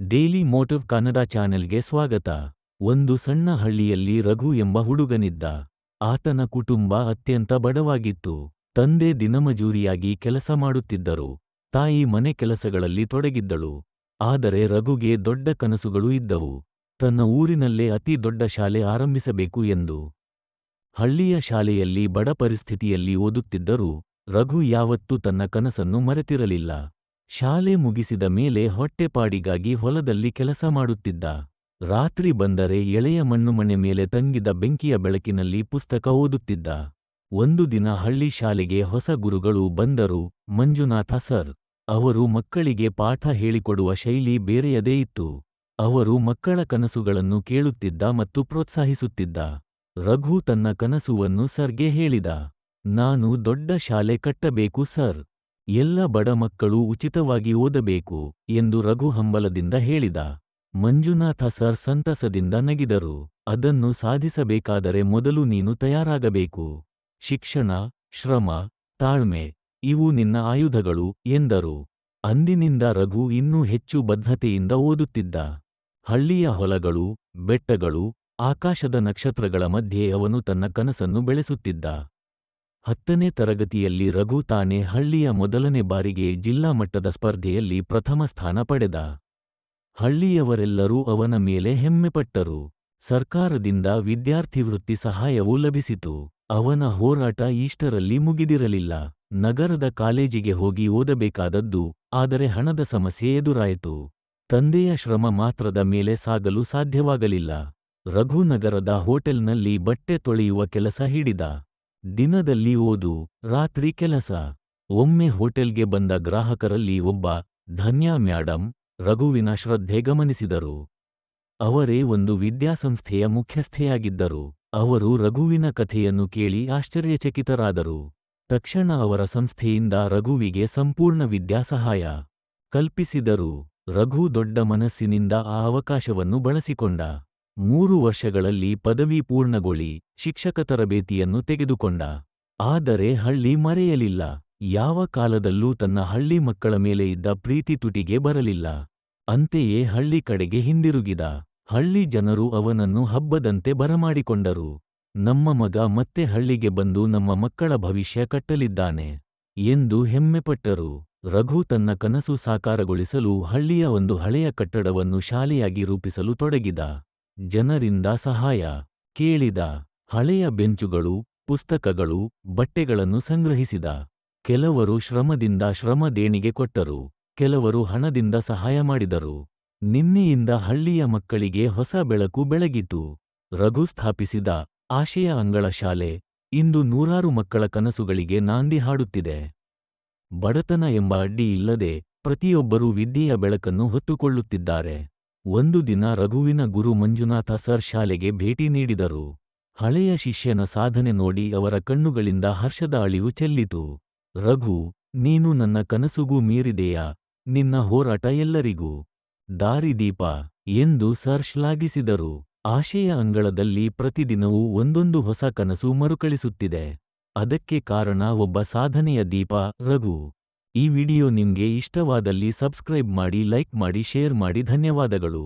Daily motive Kannada ಚಾನೆಲ್ಗೆ ಸ್ವಾಗತ. ಒಂದು ಸಣ್ಣ ಹಳ್ಳಿಯಲ್ಲಿ ರಘು ಎಂಬ ಹುಡುಗನಿದ್ದ. ಆತನ ಕುಟುಂಬ ಅತ್ಯಂತ ಬಡವಾಗಿತ್ತು. ತಂದೆ ದಿನಮಜೂರಿಯಾಗಿ ಕೆಲಸ ಮಾಡುತ್ತಿದ್ದರು. ತಾಯಿ ಮನೆ ಕೆಲಸಗಳಲ್ಲಿ ತೊಡಗಿದ್ದಳು. ಆದರೆ ರಘುಗೆ ದೊಡ್ಡ ಕನಸುಗಳು ಇದ್ದವು. ತನ್ನ ಊರಿನಲ್ಲೇ ಅತಿ ದೊಡ್ಡ ಶಾಲೆ ಆರಂಭಿಸಬೇಕು ಎಂದು. ಹಳ್ಳಿಯ ಶಾಲೆಯಲ್ಲಿ ಬಡ ಪರಿಸ್ಥಿತಿಯಲ್ಲಿ ಓದುತ್ತಿದ್ದರೂ ರಘು ಯಾವತ್ತೂ ತನ್ನ ಕನಸನ್ನು ಮರೆತಿರಲಿಲ್ಲ. ಶಾಲೆ ಮುಗಿಸಿದ ಮೇಲೆ ಹೊಟ್ಟೆಪಾಡಿಗಾಗಿ ಹೊಲದಲ್ಲಿ ಕೆಲಸ ಮಾಡುತ್ತಿದ್ದ. ರಾತ್ರಿ ಬಂದರೆ ಎಳೆಯ ಮಣ್ಣುಮನೆ ಮೇಲೆ ತಂಗಿದ ಬೆಂಕಿಯ ಬೆಳಕಿನಲ್ಲಿ ಪುಸ್ತಕ ಓದುತ್ತಿದ್ದ. ಒಂದು ದಿನ ಹಳ್ಳಿ ಶಾಲೆಗೆ ಹೊಸ ಗುರುಗಳು ಬಂದರು, ಮಂಜುನಾಥ ಸರ್. ಅವರು ಮಕ್ಕಳಿಗೆ ಪಾಠ ಹೇಳಿಕೊಡುವ ಶೈಲಿ ಬೇರೆಯದೇ ಇತ್ತು. ಅವರು ಮಕ್ಕಳ ಕನಸುಗಳನ್ನು ಕೇಳುತ್ತಿದ್ದ ಮತ್ತು ಪ್ರೋತ್ಸಾಹಿಸುತ್ತಿದ್ದ. ರಘು ತನ್ನ ಕನಸುವನ್ನು ಸರ್ಗೆ ಹೇಳಿದ. ನಾನು ದೊಡ್ಡ ಶಾಲೆ ಕಟ್ಟಬೇಕು ಸರ್. ಎಲ್ಲ ಬಡ ಮಕ್ಕಳು ಉಚಿತವಾಗಿ ಓದಬೇಕು ಎಂದು ರಘು ಹಂಬಲದಿಂದ ಹೇಳಿದ. ಮಂಜುನಾಥ ಸರ್ ಸಂತಸದಿಂದ ನಗಿದರು. ಅದನ್ನು ಸಾಧಿಸಬೇಕಾದರೆ ಮೊದಲು ನೀನು ತಯಾರಾಗಬೇಕು. ಶಿಕ್ಷಣ, ಶ್ರಮ, ತಾಳ್ಮೆ, ಇವು ನಿನ್ನ ಆಯುಧಗಳು ಎಂದರು. ಅಂದಿನಿಂದ ರಘು ಇನ್ನೂ ಹೆಚ್ಚು ಬದ್ಧತೆಯಿಂದ ಓದುತ್ತಿದ್ದ. ಹಳ್ಳಿಯ ಹೊಲಗಳು, ಬೆಟ್ಟಗಳು, ಆಕಾಶದ ನಕ್ಷತ್ರಗಳ ಮಧ್ಯೆ ಅವನು ತನ್ನ ಕನಸನ್ನು ಬೆಳೆಸುತ್ತಿದ್ದ. ಹತ್ತನೇ ತರಗತಿಯಲ್ಲಿ ರಘು ತಾನೇ ಹಳ್ಳಿಯ ಮೊದಲನೇ ಬಾರಿಗೆ ಜಿಲ್ಲಾ ಮಟ್ಟದ ಸ್ಪರ್ಧೆಯಲ್ಲಿ ಪ್ರಥಮ ಸ್ಥಾನ ಪಡೆದ. ಹಳ್ಳಿಯವರೆಲ್ಲರೂ ಅವನ ಮೇಲೆ ಹೆಮ್ಮೆಪಟ್ಟರು ಸರ್ಕಾರದಿಂದ ವಿದ್ಯಾರ್ಥಿವೃತ್ತಿ ಸಹಾಯವೂ ಲಭಿಸಿತು. ಅವನ ಹೋರಾಟ ಈಷ್ಟರಲ್ಲಿ ಮುಗಿದಿರಲಿಲ್ಲ. ನಗರದ ಕಾಲೇಜಿಗೆ ಹೋಗಿ ಓದಬೇಕಾದದ್ದು, ಆದರೆ ಹಣದ ಸಮಸ್ಯೆ ಎದುರಾಯಿತು. ತಂದೆಯ ಶ್ರಮ ಮಾತ್ರದ ಮೇಲೆ ಸಾಗಲು ಸಾಧ್ಯವಾಗಲಿಲ್ಲ. ರಘುನಗರದ ಹೋಟೆಲ್ನಲ್ಲಿ ಬಟ್ಟೆ ತೊಳೆಯುವ ಕೆಲಸ ಹಿಡಿದ. ದಿನದಲ್ಲಿ ಓದು, ರಾತ್ರಿ ಕೆಲಸ. ಒಮ್ಮೆ ಹೋಟೆಲ್ಗೆ ಬಂದ ಗ್ರಾಹಕರಲ್ಲಿ ಒಬ್ಬ, ಧನ್ಯಾ ಮ್ಯಾಡಂ, ರಘುವಿನ ಶ್ರದ್ಧೆ ಗಮನಿಸಿದರು. ಅವರೇ ಒಂದು ವಿದ್ಯಾಸಂಸ್ಥೆಯ ಮುಖ್ಯಸ್ಥೆಯಾಗಿದ್ದರು. ಅವರು ರಘುವಿನ ಕಥೆಯನ್ನು ಕೇಳಿ ಆಶ್ಚರ್ಯಚಕಿತರಾದರು. ತಕ್ಷಣ ಅವರ ಸಂಸ್ಥೆಯಿಂದ ರಘುವಿಗೆ ಸಂಪೂರ್ಣ ವಿದ್ಯಾಸಹಾಯ ಕಲ್ಪಿಸಿದರು. ರಘು ದೊಡ್ಡ ಮನಸ್ಸಿನಿಂದ ಆ ಅವಕಾಶವನ್ನು ಬಳಸಿಕೊಂಡ. ಮೂರು ವರ್ಷಗಳಲ್ಲಿ ಪದವಿ ಪೂರ್ಣಗೊಳಿ ಶಿಕ್ಷಕ ತರಬೇತಿಯನ್ನು ತೆಗೆದುಕೊಂಡ. ಆದರೆ ಹಳ್ಳಿ ಮರೆಯಲಿಲ್ಲ. ಯಾವ ಕಾಲದಲ್ಲೂ ತನ್ನ ಹಳ್ಳಿ ಮಕ್ಕಳ ಮೇಲೆ ಇದ್ದ ಪ್ರೀತಿ ತುಟಿಗೆ ಬರಲಿಲ್ಲ. ಅಂತೆಯೇ ಹಳ್ಳಿ ಕಡೆಗೆ ಹಿಂದಿರುಗಿದ. ಹಳ್ಳಿ ಜನರು ಅವನನ್ನು ಹಬ್ಬದಂತೆ ಬರಮಾಡಿಕೊಂಡರು. ನಮ್ಮ ಮಗ ಮತ್ತೆ ಹಳ್ಳಿಗೆ ಬಂದು ನಮ್ಮ ಮಕ್ಕಳ ಭವಿಷ್ಯ ಕಟ್ಟಲಿದ್ದಾನೆ ಎಂದು ಹೆಮ್ಮೆಪಟ್ಟರು. ರಘು ತನ್ನ ಕನಸು ಸಾಕಾರಗೊಳಿಸಲು ಹಳ್ಳಿಯ ಒಂದು ಹಳೆಯ ಕಟ್ಟಡವನ್ನು ಶಾಲೆಯಾಗಿ ರೂಪಿಸಲು ತೊಡಗಿದ. ಜನರಿಂದ ಸಹಾಯ. ಕೇಳಿದ ಹಳೆಯ ಬೆಂಚುಗಳು, ಪುಸ್ತಕಗಳು, ಬಟ್ಟೆಗಳನ್ನು ಸಂಗ್ರಹಿಸಿದ. ಕೆಲವರು ಶ್ರಮದಿಂದ ಶ್ರಮ ದೇಣಿಗೆ ಕೊಟ್ಟರು. ಕೆಲವರು ಹಣದಿಂದ ಸಹಾಯ ಮಾಡಿದರು. ನಿನ್ನೆಯಿಂದ ಹಳ್ಳಿಯ ಮಕ್ಕಳಿಗೆ ಹೊಸ ಬೆಳಕು ಬೆಳಗಿತು. ರಘು ಸ್ಥಾಪಿಸಿದ ಆಶಯ ಅಂಗಳ ಶಾಲೆ. ಇಂದು ನೂರಾರು ಮಕ್ಕಳ ಕನಸುಗಳಿಗೆ ನಾಂದಿ ಹಾಡುತ್ತಿದೆ. ಬಡತನ ಎಂಬ ಅಡ್ಡಿ ಇಲ್ಲದೆ ಪ್ರತಿಯೊಬ್ಬರೂ ವಿದ್ಯೆಯ ಬೆಳಕನ್ನು ಹೊತ್ತುಕೊಳ್ಳುತ್ತಿದ್ದಾರೆ. ಒಂದು ದಿನ ರಘುವಿನ ಗುರು ಮಂಜುನಾಥ ಸರ್ ಶಾಲೆಗೆ ಭೇಟಿ ನೀಡಿದರು. ಹಳೆಯ ಶಿಷ್ಯನ ಸಾಧನೆ ನೋಡಿ ಅವರ ಕಣ್ಣುಗಳಿಂದ ಹರ್ಷದ ಅಳಿವು ಚೆಲ್ಲಿತು. ರಘು, ನೀನು ನನ್ನ ಕನಸುಗೂ ಮೀರಿದೆಯಾ? ನಿನ್ನ ಹೋರಾಟ ಎಲ್ಲರಿಗೂ? ದಾರಿದೀಪ ಎಂದು ಸರ್ ಶ್ಲಾಘಿಸಿದರು. ಆಶಯ ಅಂಗಳದಲ್ಲಿ ಪ್ರತಿದಿನವೂ ಒಂದೊಂದು ಹೊಸ ಕನಸು ಮರುಕಳಿಸುತ್ತಿದೆ. ಅದಕ್ಕೆ ಕಾರಣ ಒಬ್ಬ ಸಾಧನೆಯ ದೀಪ, ರಘು ಈ ವಿಡಿಯೋ ನಿಮ್ಗೆ ಇಷ್ಟವಾದಲ್ಲಿ ಸಬ್ಸ್ಕ್ರೈಬ್ ಮಾಡಿ ಲೈಕ್ ಮಾಡಿ ಶೇರ್ ಮಾಡಿ ಧನ್ಯವಾದಗಳು.